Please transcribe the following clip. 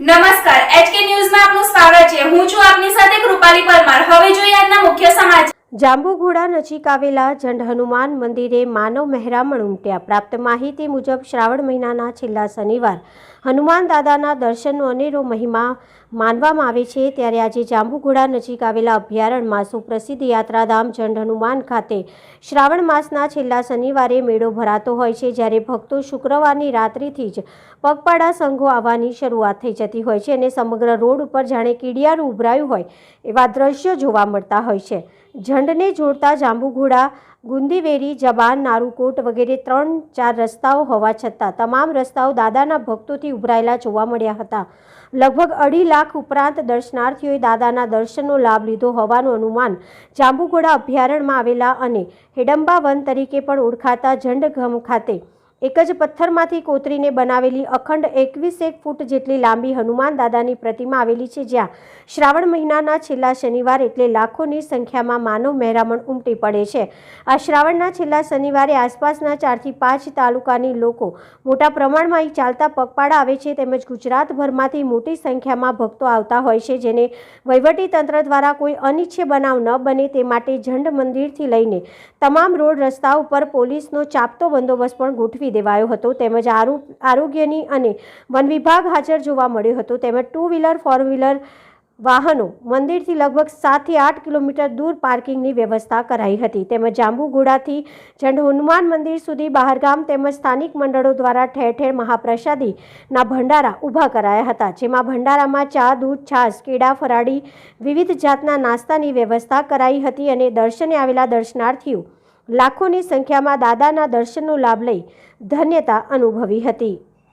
નમસ્કાર એચકે ન્યૂઝમાં આપનું સ્વાગત છે. હું છું આપની સાથે કૃપાલી પરમાર. હવે જોઈએ આજના મુખ્ય સમાચાર. જાંબુઘોડા નજીક આવેલા જંડ હનુમાન મંદિરે માનવ મહેરામણ ઉમટ્યા. પ્રાપ્ત માહિતી મુજબ શ્રાવણ મહિનાના છેલ્લા શનિવાર હનુમાન દાદાના દર્શનનો અનેરો મહિમા માનવામાં આવે છે ત્યારે આજે જાંબુઘોડા નજીક આવેલા અભયારણ્યમાં સુપ્રસિદ્ધ યાત્રાધામ જંડ હનુમાન ખાતે શ્રાવણ માસના છેલ્લા શનિવારે મેળો ભરાતો હોય છે, જ્યારે ભક્તો શુક્રવારની રાત્રિથી જ પગપાળા સંઘો આવવાની શરૂઆત થઈ જતી હોય છે અને સમગ્ર રોડ ઉપર જાણે કીડિયારું ઉભરાયું હોય એવા દ્રશ્યો જોવા મળતા હોય છે. ઝંડને જોડતા જાંબુઘોડા ગુંદીવેરી, જબાન, નારુકોટ વગેરે ત્રણ ચાર રસ્તાઓ હોવા છતાં તમામ રસ્તાઓ દાદાના ભક્તોથી ઉભરાયેલા જોવા મળ્યા હતા. લગભગ અઢી લાખ ઉપરાંત દર્શનાર્થીઓએ દાદાના દર્શનનો લાભ લીધો હોવાનું અનુમાન જાંબુઘોડા અભયારણ્યમાં આવેલા અને હેડંબા વન તરીકે પણ ઓળખાતા ઝંડઘમ ખાતે એક જ પથ્થરમાંથી કોતરીને બનાવેલી અખંડ એકવીસ એક ફૂટ જેટલી લાંબી હનુમાન દાદાની પ્રતિમા આવેલી છે, જ્યાં શ્રાવણ મહિનાના છેલ્લા શનિવાર એટલે લાખોની સંખ્યામાં માનવ મહેરામણ ઉમટી પડે છે. આ શ્રાવણના છેલ્લા શનિવારે આસપાસના ચારથી પાંચ તાલુકાની લોકો મોટા પ્રમાણમાં અહીં ચાલતા પગપાળા આવે છે તેમજ ગુજરાતભરમાંથી મોટી સંખ્યામાં ભક્તો આવતા હોય છે, જેને તંત્ર દ્વારા કોઈ અનિચ્છે બનાવ ન બને તે માટે ઝંડ મંદિરથી લઈને તમામ રોડ રસ્તા ઉપર પોલીસનો ચાપતો બંદોબસ્ત પણ ગોઠવી દેવાયો હતો. તેમજ આરો- આરોગ્યની અને વન વિભાગ હાજર જોવા મળ્યો હતો. તેમજ ટુ વ્હીલર ફોર વ્હીલર વાહનો મંદિરથી લગભગ સાતથી આઠ કિલોમીટર દૂર પાર્કિંગની વ્યવસ્થા કરાઈ હતી. તેમજ જાંબુઘોડાથી ઝંડ હનુમાન મંદિર સુધી બહારગામ તેમજ સ્થાનિક મંડળો દ્વારા ઠેર ઠેર મહાપ્રસાદીના ભંડારા ઊભા કરાયા હતા. જેમાં ભંડારામાં ચા, દૂધ, છાશ, કેળા, ફરાળી વિવિધ જાતના નાસ્તાની વ્યવસ્થા કરાઈ હતી અને દર્શને આવેલા દર્શનાર્થીઓ લાખોની સંખ્યામાં દાદાના દર્શનનો લાભ લઈ ધન્યતા અનુભવી હતી.